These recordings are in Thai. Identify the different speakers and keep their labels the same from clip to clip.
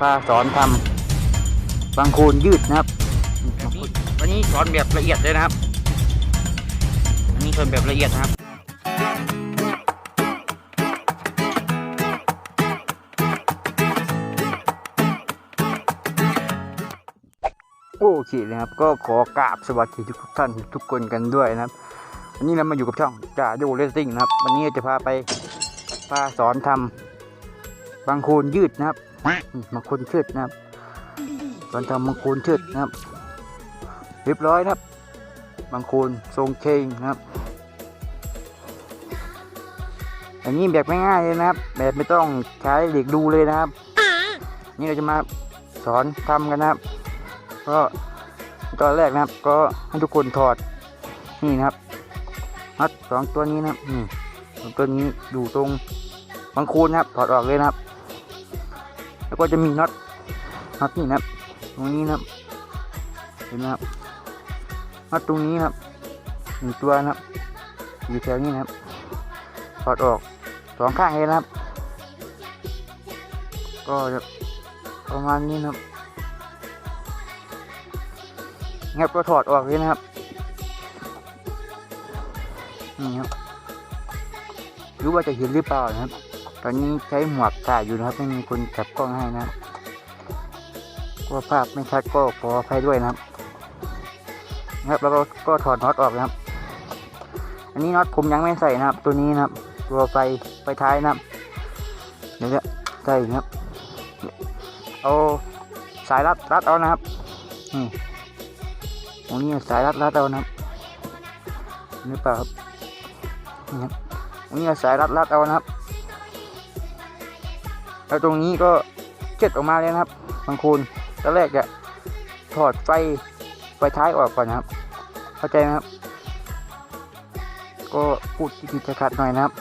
Speaker 1: พาสอนทำบางโคนยืดนะครับวันนี้สอนแบบละเอียดเลยนะครับอันนี้สอนแบบละเอียดนะครับโอเคนะครับ ก็ขอกราบสวัสดีทุกท่านทุกคนกันด้วยนะครับ วันนี้เรามาอยู่กับช่องจ่าโยเลสซิ่งนะครับ วันนี้จะพาไปพาสอนทำบางโคนยืดนะครับอื มบางโคนเชิดนะครับสอนทำบางโคนเชิดนะครับ เรียบร้อยนะครับบางโคนทรงเคงนะครับอันนี้แบบง่ายๆเลยนะครับ แบบไม่ต้องใช้เหล็กดูเลยนะครับ นี่เราจะมาสอนทำกันนะครับ ก็ตอนแรกนะครับ ก็ให้ทุกคนถอดนี่นะครับน็อตสองตัวนี้นะครับนี่ตัวนี้อยู่ตรงบางโคนนะครับ ถอดออกเลยนะครับ แล้วก็จะมีน็อตน็อตนี่นะครับ ตรงนี้นะครับ เห็นไหมครับน็อตตรงนี้นะครับหนึ่งตัวนะครับอยู่แถวนี้นะครับถอดออกสองข้างเลยนะครับ ก็จะประมาณนี้นะครับครับก็ถอดออกเลยนะครับนี่ครับรู้ว่าจะเห็นหรือเปล่านะครับ อนนี้ใช้หมวกถ่ายอยู่นะครับไม่มีคนจับกล้องให้นะครับก็ภาพไม่ชัดก็ขออภัยด้วยนะครับนะครับแล้วก็ก็ถอดน็อตออกนะครับ อันนี้น็อตผมยังไม่ใส่นะครับ ตัวนี้นะครับ ตัวไฟไฟท้ายนะครับเดี๋ยวจะใส่นะครับเอาสายรัดรัดเอานะครับนี่ตรงนี้สายรัดรัดเอานะครับนี่เปล่าครับนี่ครับตรงนี้สายรัดรัดเอานะครับ แล้วตรงนี้ก็เช็ดออกมาเลยนะครับบางคนตอนแรกจะถอดไฟไฟท้ายออกก่อนนะครับ เข้าใจไหมครับ ก็พูดติดขัดหน่อยนะครับ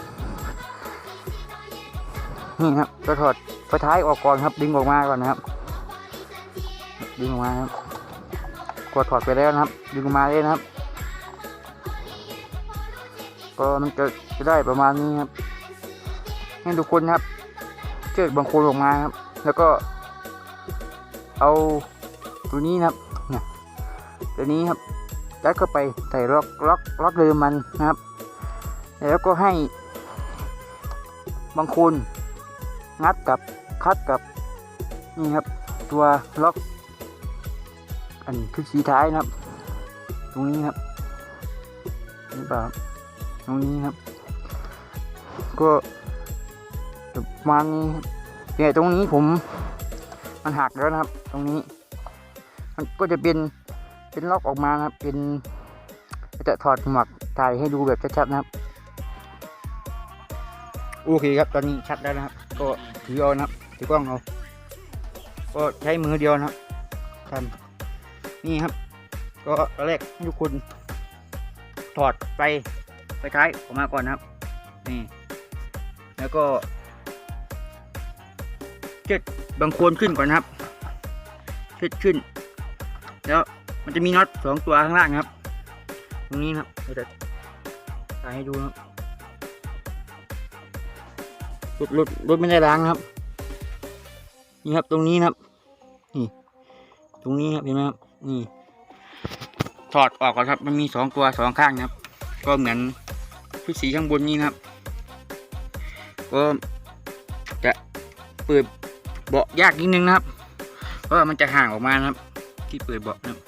Speaker 1: นี่ครับก็ถอดไฟท้ายออกก่อนครับ ดึงออกมาก่อนนะครับ ดึงออกมาครับกดถอดไปแล้วนะครับ ดึงออกมาเลยนะครับ ก็มันจะจะได้ประมาณนี้ครับให้ทุกคนครับ เชือกบางคนออกมาครับ แล้วก็เอาตัวนี้นะครับเนี่ยตัวนี้ครับยัดเข้าไปใส่ล็อกล็อกล็อกเดิมมันนะครับ แล้วก็ให้บางคนงัดกับคัดกับนี่ครับ ตัวล็อกอันคือสีท้ายนะครับ ตรงนี้ครับนี่เปล่าครับตรงนี้ครับ ก็ ประมาณนี้เนี่ยตรงนี้ผมมันหักแล้วนะครับ ตรงนี้ มันก็จะเป็นเป็นล็อกออกมานะครับ เป็นจะถอดหมวกถ่ายให้ดูแบบชัดๆนะครับ โอเคครับ ตอนนี้ชัดแล้วนะครับ ก็ถือเอานะครับถือกล้องเอาก็ใช้มือเดียวนะครับทำนี่ครับ ก็แรกให้ทุกคนถอดไฟไฟท้ายออกมาก่อนนะครับ นี่ แล้วก็ บางโคนขึ้นก่อนนะครับเช็ดขึ้น แล้วมันจะมีน็อตสองตัวข้างล่างครับ ตรงนี้ครับเดี๋ยวจะถ่ายให้ดูครับรถรถรถไม่ได้ล้างครับ นี่ครับตรงนี้ครับนี่ตรงนี้ครับเห็นไหมครับนี่ถอดออกก่อนครับ มันมีสองตัวสองข้างนะครับ ก็เหมือนชุดสีข้างบนนี้นะครับ ก็จะเปิด เบาะยากนิดนึงนะครับ เพราะว่ามันจะห่างออกมานะครับ ที่เปิดเบาะนะ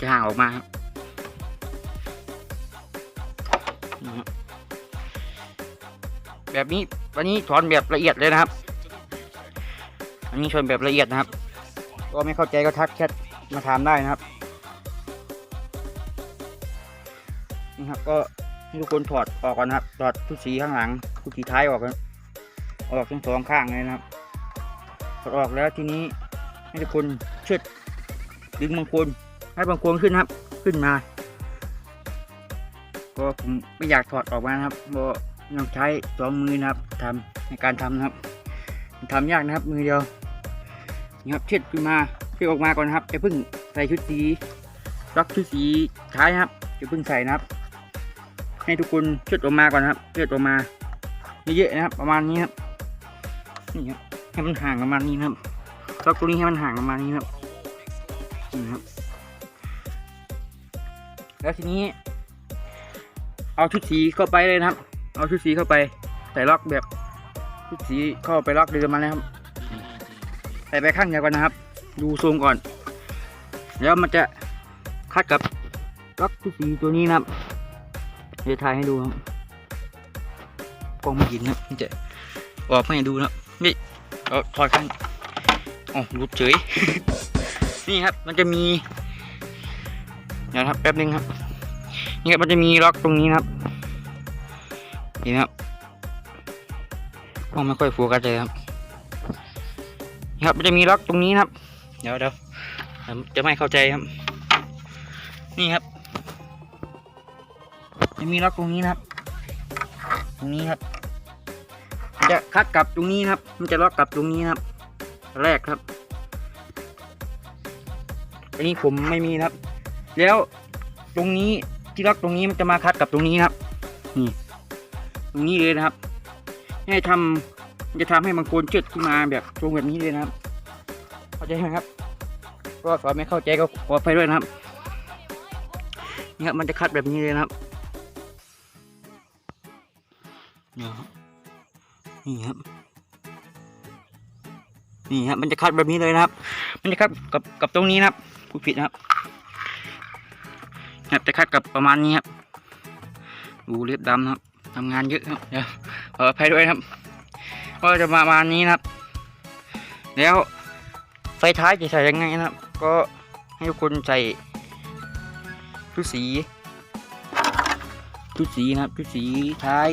Speaker 1: จะห่างออกมาครับแบบนี้วันนี้ถอนแบบละเอียดเลยนะครับ อันนี้ชนแบบละเอียดนะครับ ก็ไม่เข้าใจก็ทักแชทมาถามได้นะครับ นี่ครับก็ให้ทุกคนถอดออกก่อนนะครับ ถอดทุกสีข้างหลังทุกสีท้ายออกนออกทั้งสองข้างเลยนะครับ ถอดออกแล้วทีนี้ให้ทุกคนเชือดดึงบางคนให้บางคนขึ้นนะครับ ขึ้นมาก็ผมไม่อยากถอดออกมานะครับเพราะต้องใช้สองมือนะครับทำในการทำนะครับทำยากนะครับมือเดียวนี่ครับเช็ดขึ้นมาเช็ดออกมาก่อนนะครับจะเพิ่งใส่ชุดสีล็อกชุดสีท้ายนะครับจะเพิ่งใส่นะครับ ให้ทุกคนเช็ดออกมาก่อนนะครับเช็ดออกมาเยอะๆนะครับ ประมาณนี้ครับนี่ครับ ให้มันห่างประมาณนี้นะครับล็อกตรงนี้ให้มันห่างประมาณนี้ครับนี่ครับ แล้วทีนี้ เอาชุดสีเข้าไปเลยนะครับ เอาชุดสีเข้าไปใส่ล็อกแบบชุดสีเข้าไปล็อกเดิมมาเลยครับใส่ไปข้างเดียวกันนะครับ ดูทรงก่อน แล้วมันจะคัดกับล็อกชุดสีตัวนี้นะครับเดี๋ยวถ่ายให้ดูครับกล้องไม่ยินนะครับจะออกให้ดูนะครับ เอาถอดข้างอ๋อรุดเฉย นี่ครับ มันจะมีเดี๋ยวครับแป๊บนึงครับ นี่ครับมันจะมีล็อกตรงนี้ครับนี่ครับมองไม่ค่อยโฟกัสเลยครับนี่ครับมันจะมีล็อกตรงนี้ครับ เดี๋ยวเดี๋ยวจะไม่เข้าใจครับ นี่ครับ จะมีล็อกตรงนี้นะครับ ตรงนี้ครับ จะคัดกับตรงนี้นะครับ มันจะล็อกกับตรงนี้นะครับ แรกครับ อันนี้ผมไม่มีนะครับ แล้วตรงนี้ที่ล็อกตรงนี้มันจะมาคัดกับตรงนี้นะครับนี่ตรงนี้เลยนะครับให้ทำมันจะทำให้บางคนเชิดขึ้นมาแบบตรงแบบนี้เลยนะครับเข้าใจไหมครับก็สอนไม่เข้าใจก็ขอไปด้วยนะครับนี่ครับมันจะคัดแบบนี้เลยนะครับเนี่ยครับ นี่ครับ นี่ครับมันจะคัดแบบนี้เลยนะครับ มันจะคัดกับกับตรงนี้นะครับผู้ผิดนะครับครับจะคัดกับประมาณนี้ครับดูเล็บดำนะครับทำงานเยอะครับเดี๋ยวขออภัยด้วยนะครับก็จะประมาณนี้นะครับ แล้วไฟท้ายจะใส่ยังไงนะครับ ก็ให้ทุกคนใส่ชุดสีชุดสีนะครับชุดสีท้าย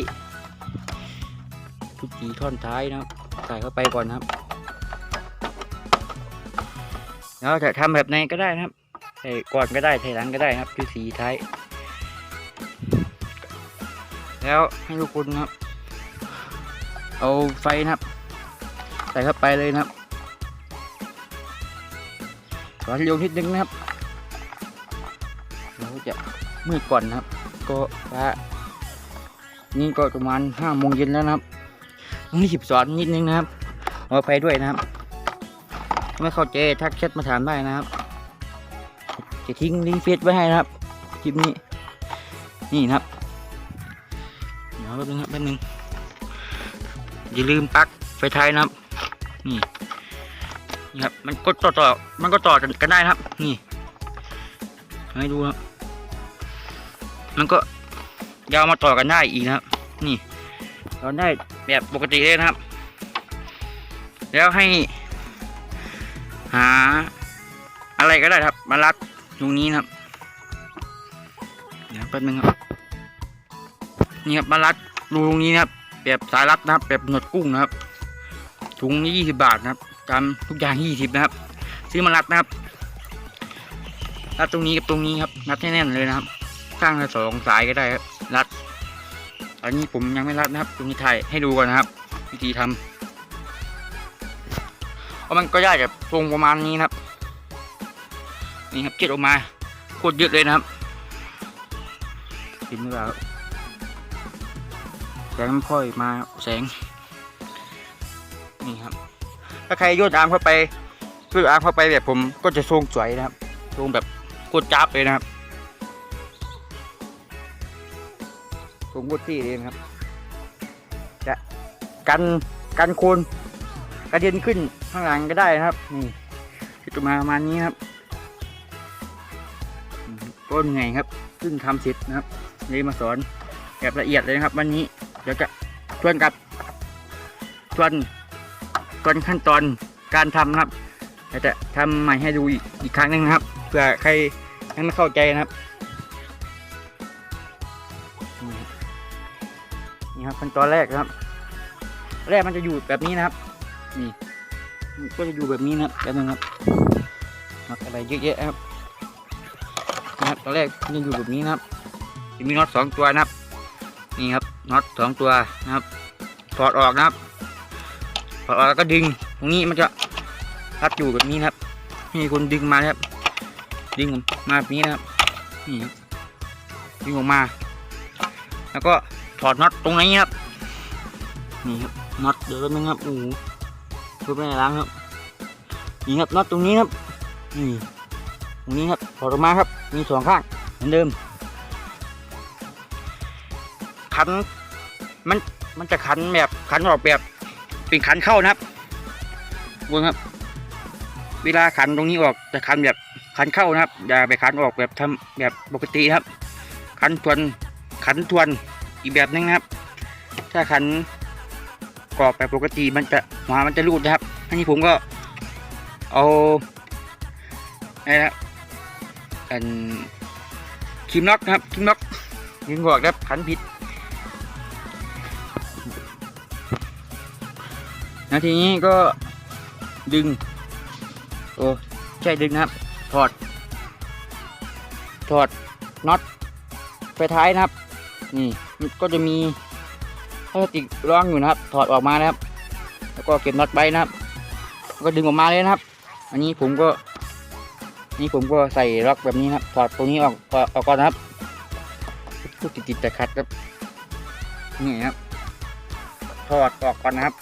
Speaker 1: ชุดสีท่อนท้ายนะครับ ใส่เข้าไปก่อนครับแล้วจะทำแบบไหนก็ได้นะครับใส่ก่อนก็ได้ใส่หลังก็ได้ครับคือสีท้ายแล้วให้ทุกคนครับ เอาไฟนะครับ ใส่เข้าไปเลยนะครับขอเร็วนิดนึงนะครับเราจะมืดก่อนนะครับ ก็ฟ้านี่ก็ประมาณห้าโมงเย็นแล้วนะครับ รีบสอนนิดนึงนะครับขอไปด้วยนะครับ ไม่เข้าใจทักแชทมาถามได้นะครับ จะทิ้งลิงก์เฟซไว้ให้นะครับคลิปนี้นี่นะครับเดี๋ยวแป๊บนึงครับแป๊บนึงอย่าลืมปลั๊กไฟท้ายนะครับ นี่นี่ครับมันก็ต่อต่อมันก็ต่อกันได้นะครับ นี่ให้ดูครับมันก็ยาวมาต่อกันได้อีกนะครับ นี่ ต่อได้แบบปกติเลยนะครับ แล้วให้ หา อะไรก็ได้ครับ มารัดตรงนี้นะครับ เดี๋ยวแป๊บนึงครับ นี่ครับมารัดรูตรงนี้นะครับ แบบสายรัดนะครับ แบบหนวดกุ้งนะครับถุงนี้ยี่สิบาทนะครับตามทุกอย่างยี่สิบนะครับ ซื้อมารัดนะครับรัดตรงนี้กับตรงนี้ครับรัดให้แน่นเลยนะครับข้างละสองสายก็ได้ครับรัด อันนี้ผมยังไม่รัดนะครับตรงนี้ถ่ายให้ดูก่อนนะครับ วิธีทำเพราะมันก็ได้แบบทรงประมาณนี้นะครับ นี่ครับเจ็ดออกมาโคตรเยอะเลยนะครับเห็นไหมครับแสงมันค่อยมาแสง นี่ครับ ถ้าใครโยนอาร์มเข้าไปโยนอาร์มเข้าไปแบบผมก็จะทรงสวยนะครับทรงแบบโคตรจับเลยนะครับ ทรงโคตรที่เลยนะครับ จะกันกันโคนกระเด็นขึ้นข้างหลังก็ได้นะครับ นี่ที่จะมาประมาณนี้ครับก็เหนื่อยครับเพิ่งทำเสร็จนะครับเลยมาสอนแบบละเอียดเลยนะครับ วันนี้เดี๋ยวจะชวนกับชวนชวนขั้นตอนการทำนะครับจะทำใหม่ให้ดูอีกอีกครั้งหนึงนะครับเผื่อใครยังไม่เข้าใจนะครับ ขั้นตอนแรกนะครับ แรกมันจะอยู่แบบนี้นะครับ นี่ก็จะอยู่แบบนี้นะครับแบบนึงครับมักอะไรเยอะแยะครับนะครับตอนแรกมันจะอยู่แบบนี้นะครับจะมีน็อตสองตัวนะครับ นี่ครับน็อตสองตัวนะครับถอดออกนะครับถอดออกแล้วก็ดึง ตรงนี้มันจะรัดอยู่แบบนี้นะครับให้คนดึงมาครับ ดึงมาแบบนี้นะครับนี่ครับดึงออกมา แล้วก็ ถอดน็อตตรงนี้ครับ นี่ครับน็อตเดี๋ยวนึงครับโอ้โหทุบไม่ได้ล้างครับ นี่ครับน็อตตรงนี้ครับ นี่ตรงนี้ครับถอดออกมาครับ มีสองข้างเหมือนเดิม ขัน มัน มันจะขันแบบขันออกแบบเป็นขันเข้านะครับวงครับ เวลาขันตรงนี้ออกจะขันแบบขันเข้านะครับ อย่าไปขันออกแบบทำแบบปกติครับ ขันทวนขันทวน อีกแบบหนึงนะครับ ถ้าขันกรอบแบบปกติมันจะหัวมันจะรูดนะครับอันนี้ผมก็เอาอะไรนะอันคิมน็อกนะครับคิมน็อกยิงบอกครับขันผิดนาทีนี้ก็ดึง โอ้ใช่ดึงนะครับ ถอด ถอดน็อตไฟท้ายนะครับ นี่ก็จะมีพลาสติกรองอยู่นะครับ ถอดออกมานะครับ แล้วก็เก็บน็อตไว้นะครับแล้วก็ดึงออกมาเลยนะครับ อันนี้ผมก็นนี่ผมก็ใส่ล็อกแบบนี้นะครับ ถอดตรงนี้ออกออกก่อนนะครับพูดติดๆแต่ขัดครับนี่ครับถอดออกก่อนนะครับ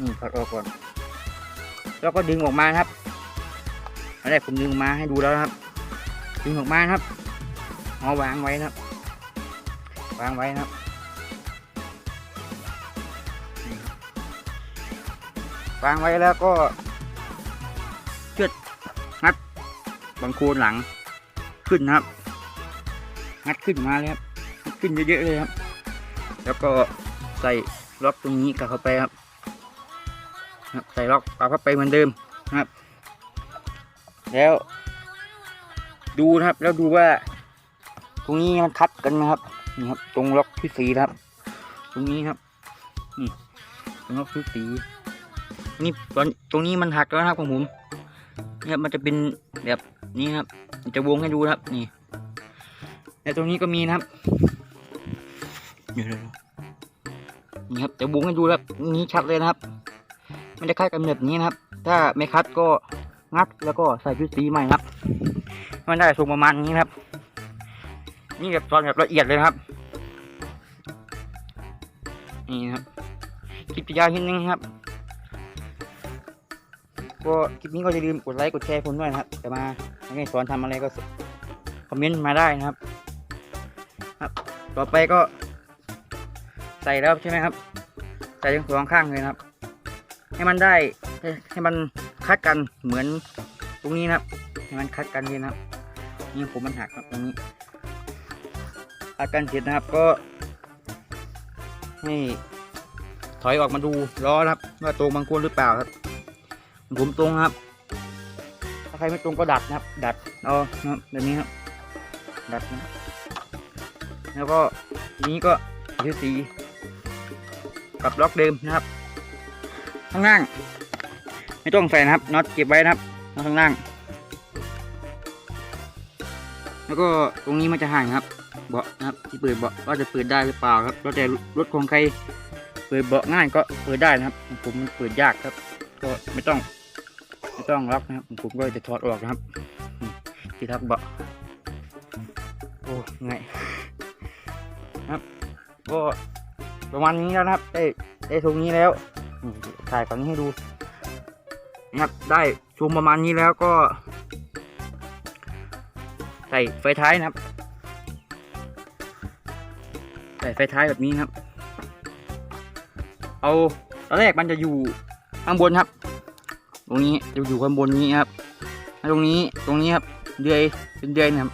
Speaker 1: นี่ถอดออกก่อน แล้วก็ดึงออกมาครับอันแรกผมดึงออกมาให้ดูแล้วครับ ดึงออกมาครับเอาวางไว้นะครับ วางไว้นะครับวางไว้แล้วก็เชือดงัดบังโคลนหลังขึ้นนะครับ งัดขึ้นมาเลยครับ ขึ้นเยอะๆเลยครับ แล้วก็ใส่ล็อกตรงนี้กลับเข้าไปครับครับใส่ล็อกกลับเข้าไปเหมือนเดิมนะครับ แล้ว ดูนะครับแล้วดูว่า ตรงนี้มันคัดกันนะครับ นี่ครับ ตรงล็อกที่สีครับ ตรงนี้ครับนี่ตรงล็อกที่สีนี่ตอนตรงนี้มันหักแล้วครับของผมเนี่ยมันจะเป็นแบบนี้ครับ จะวงให้ดูครับ นี่แล้วตรงนี้ก็มีนะครับเดี๋ยวนี่ครับจะวงให้ดูครับนี่ชัดเลยนะครับ มันจะคล้ายกันแบบนี้นะครับ ถ้าไม่คัดก็งัดแล้วก็ใส่ชุดสีใหม่ครับ มันได้ทรงประมาณนี้ครับ นี่แบบตอนแบบละเอียดเลยครับ นี่นะครับคลิปยาวนิดนึงครับ ก็คลิปนี้ก็อย่าลืมกดไลค์กดแชร์ผมด้วยนะครับจะมาให้สอนทำอะไรก็คอมเมนต์มาได้นะครับ ครับ ต่อไปก็ ใส่แล้วใช่ไหมครับ ใส่ทั้งสองข้างเลยนะครับ ให้มันได้ให้มันคัดกันเหมือนตรงนี้นะครับ ให้มันคัดกันเลยนะครับ นี่ผมมันหักครับตรงนี้คัดกันเสร็จนะครับก็ ให้ถอยออกมาดูล้อครับ ว่าตรงบางคนหรือเปล่าครับ ผมตรงครับ ถ้าใครไม่ตรงก็ดัดนะครับ ดัดเอานะครับแบบนี้ครับ ดัดนะแล้วก็นี้ก็ยืดสีกับล็อกเดิมนะครับ ข้างล่าง ไม่ต้องใส่นะครับน็อตเก็บไว้นะครับข้างล่าง แล้วก็ตรงนี้มันจะห่างครับ เบาะนะครับที่เปิดเบาะว่าจะเปิดได้หรือเปล่าครับแล้วแต่รถของใครเปิดเบาะง่ายก็เปิดได้นะครับผมมันเปิดยากครับ ก็ไม่ต้องไม่ต้องล็อกนะครับผมก็จะถอดออกนะครับที่ทับเบาะโอ้ไงายครับ ก็ประมาณนี้แล้วนะครับ ได้ได้ทรงนี้แล้วถ่ายฝั่งนี้ให้ดูนะครับได้ทรงประมาณนี้แล้วก็ ใส่ไฟท้ายนะครับ ส่ไฟท้ายแบบนี้ครับ เอาตอนแรกมันจะอยู่ข้างบนครับ ตรงนี้จะอยู่ข้างบนนี้ครับตรงนี้ตรงนี้ครับเดือยเป็นเดือยนะครับ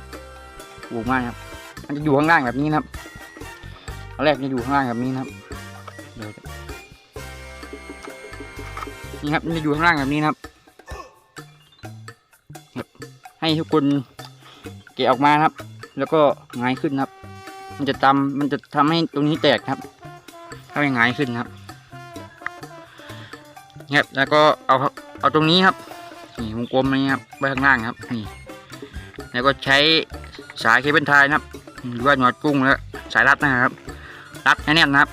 Speaker 1: ถูกมากครับ มันจะอยู่ข้างล่างแบบนี้ครับตอนแรกจะอยู่ข้างล่างแบบนี้ครับนี่ครับมันจะอยู่ข้างล่างแบบนี้ครับ ให้ทุกคนเกะออกมาครับ แล้วก็หงายขึ้นครับ มันจะทำมันจะทำให้ตรงนี้แตกครับถ้าไม่หงายขึ้นครับนี่ครับแล้วก็เอาเอาตรงนี้ครับนี่วงกลมนี้ครับไว้ข้างล่างครับนี่แล้วก็ใช้สายเคเบิลไทยนะครับหรือว่าหนวดกุ้งแล้วสายรัดนะครับรัดให้แน่นนะครับ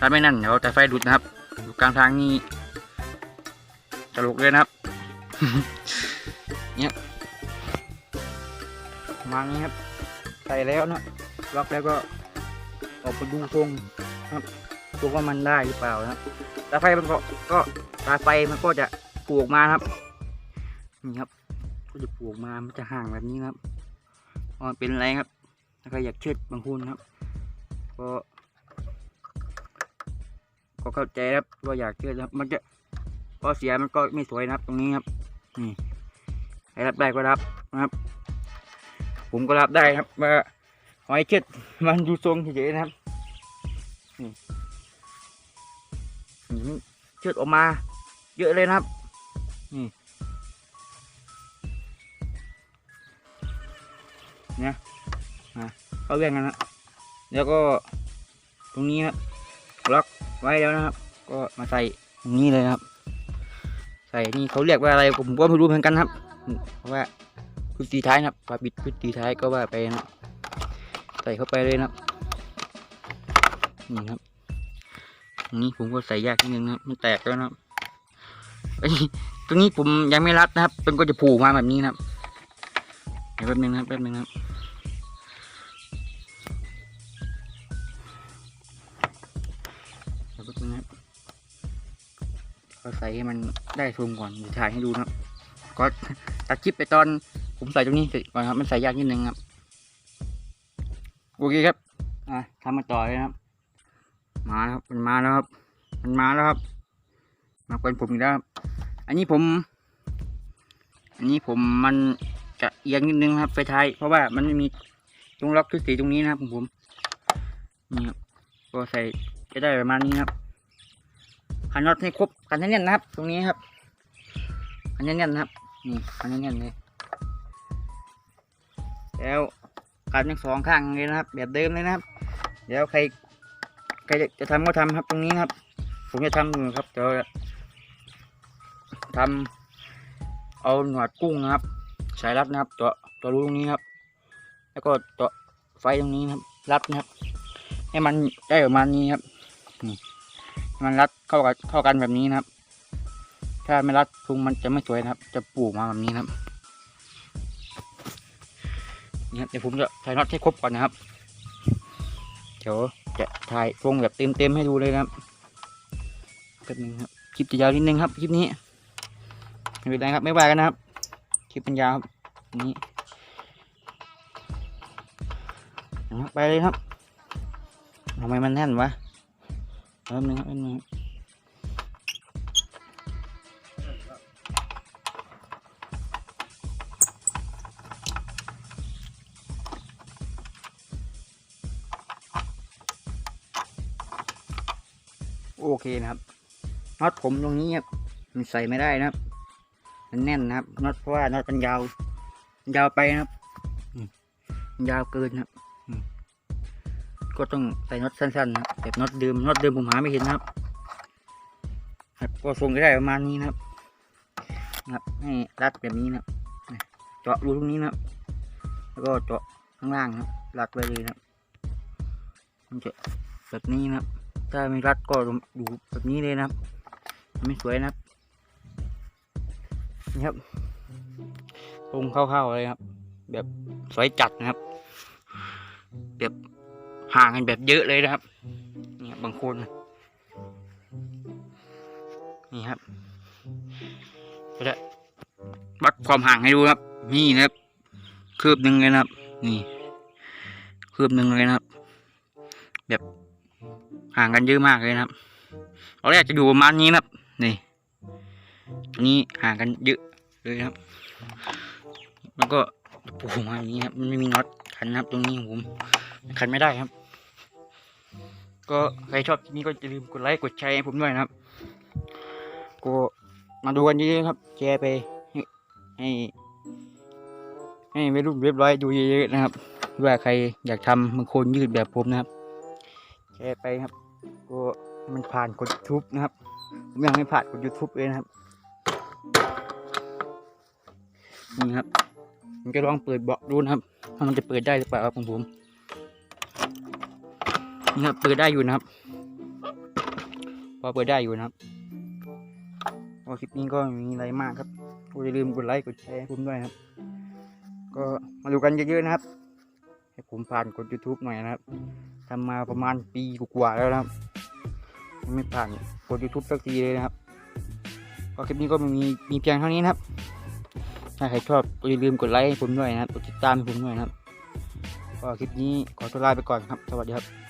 Speaker 1: รัดไม่แน่นเดี๋ยวแต่ไฟดูดนะครับอยู่กลางทางนี่ตลกเลยนะครับเนี่ยมานี้ครับ ส่แล้วนะล็อกแล้วก็ออกไปดูทรงครับดูว่ามันได้หรือเปล่านะครับตาไฟมันก็ก็ตาไฟมันก็จะปลูกมาครับนี่ครับ ก็จะปลูกมามันจะห่างแบบนี้ครับอ๋อเป็นอะไรครับถ้าใครอยากเชิดบางคนครับ ก็ ก็เข้าใจครับว่าอยากเชิดครับ มันจะพอเสียมันก็ไม่สวยนะครับ ตรงนี้ครับนี่ใครรับได้ก็รับนะครับ ผมก็รับได้ครับว่าหอยเชิดมันดูทรงเฉยๆนะครับนี่เชิดออกมา เยอะเลยนะครับนี่เนี่ยอะเข้าเรื่องกันนะแล้วก็ตรงนี้ครับล็อกไว้แล้วนะครับ ก็มาใส่ตรงนี้เลยครับ ใส่นี่เขาเรียกว่าอะไรผมก็ไม่รู้เหมือนกันครับเพราะว่า พุทธีท้ายนะครับปลาบิดพุทธีท้ายก็ว่าไปนะใส่เข้าไปเลยนะนี่ครับนี้ผมก็ใส่ยากนิดนึงนะมันแตกแล้วนะครับเอ้ตรงนี้ผมยังไม่รัดนะครับเป็นก็จะผูกมาแบบนี้นะครับแป๊บนึงนะแป๊บนึงนะครับเดี๋ยวแป๊บนึงนะครับก็ใส่ให้มันได้ซูมก่อนถ่ายให้ดูนะก็ตัดคลิปไปตอน ผมใส่ตรงนี้สร็จก่อนครับ มันใส่ยากนิดนึงครับ โอเคครับ อะทำมาต่อเลยนะครับ มาแล้วครับ มันมาแล้วครับ มันมาแล้วครับ มาเป็นผมอีกแล้วครับ อันนี้ผม อันนี้ผมมันจะเอียงนิดนึงครับไฟท้าย เพราะว่ามันไม่มีตรงล็อกทุกสีตรงนี้นะครับของผม นี่ครับก็ใส่จะได้ประมาณนี้ครับขันน็อตให้ครบกันแน่นๆนะครับ ตรงนี้ครับกันแน่นๆนะครับ นี่กันแน่นๆเลย แล้วกันทั้งสองข้างเลยนะครับ แบบเดิมเลยนะครับ เดี๋ยวใครใครจะทำก็ทำครับตรงนี้ครับ ผมจะทำอยู่ครับเดี๋ยวทำเอาหนวดกุ้งนะครับ สายรัดนะครับตัวตัวรูตรงนี้ครับ แล้วก็ตัวไฟตรงนี้นะครับ รัดนะครับ ให้มันได้ประมาณนี้ครับมันรัดเข้ากันเข้ากันแบบนี้นะครับ ถ้าไม่รัดพุงมันจะไม่สวยนะครับ จะปลูกมาแบบนี้นะครับ นี่ครับเดี๋ยวผมจะใส่น็อตให้ครบก่อนนะครับ เดี๋ยวจะถ่ายทรงแบบเต็มๆให้ดูเลยนะครับแป๊บนึงครับคลิปจะยาวนิดนึงครับคลิปนี้ไม่เป็นไรครับไม่ว่ากันนะครับคลิปมันยาวครับนี่นะครับไปเลยครับทำไมมันแน่นวะแป๊บนึงครับแป๊บนึง โอเคนะครับน็อตผมตรงนี้ครับมันใส่ไม่ได้นะครับ มันแน่นนะครับน็อตเพราะว่าน็อตมันยาวมันยาวไปนะครับอืมมันยาวเกินนะครับก็ต้องใส่น็อตสั้นๆนะครับแบบน็อตเดิมน็อตเดิมผมหาไม่เห็นนะครับครับก็ทรงก็ได้ประมาณนี้นะครับนะครับให้รัดแบบนี้นะครับเจาะรูตรงนี้นะครับ แล้วก็เจาะข้างล่างนะครับรัดไว้เลยนะครับมันจะแบบนี้นะครับ ถ้าไม่รัดก็ดูแบบนี้เลยนะครับ ไม่สวยนะครับนี่ครับตรงเข้าๆเลยครับ แบบสวยจัดนะครับ แบบห่างกันแบบเยอะเลยนะครับ เนี่ยบางคน นี่ครับก็จะวัดความห่างให้ดูครับ นี่นะครับ คืบหนึ่งเลยนะครับ นี่ คืบหนึ่งเลยนะครับ แบบ ห่างกันเยอะมากเลยนะครับตอนแรกจะอยู่ประมาณนี้นะครับ นี่อันนี้ห่างกันเยอะเลยครับ แล้วก็ปูมาอย่างนี้ครับ มันไม่มีน็อตขันนะครับ ตรงนี้ผมขันไม่ได้ครับ ก็ใครชอบคลิปนี้ก็อย่าลืมกดไลค์กดแชร์ให้ผมด้วยนะครับ ก็มาดูกันเยอะๆครับ แชร์ไปให้ให้ให้ไม่รุ่นเรียบร้อยดูเยอะๆนะครับว่าใครอยากทำบางคนยืดแบบผมนะครับแชร์ไปครับ ก็มันผ่านกด YouTube นะครับผมยังไม่ผ่านกด YouTube เลยนะครับนี่ครับผมจะลองเปิดเบาะดูนะครับว่ามันจะเปิดได้หรือเปล่าครับของผมนี่ครับเปิดได้อยู่นะครับ พอเปิดได้อยู่นะครับก็คลิปนี้ก็มีอะไรมากครับก็อย่าลืมกดไลค์กดแชร์ผมด้วยครับ ก็มาดูกันเยอะๆนะครับ ให้ผมผ่านกด YouTube หน่อยนะครับทำมาประมาณปีกว่าแล้วนะครับ ไม่ผ่านกด YouTube สักทีเลยนะครับก็คลิปนี้ก็มีมีเพียงเท่านี้นะครับ ถ้าใครชอบอย่าลืมกดไลค์ให้ผมด้วยนะครับ กดติดตามให้ผมด้วยนะครับก็คลิปนี้ขอตัวลาไปก่อนครับ สวัสดีครับ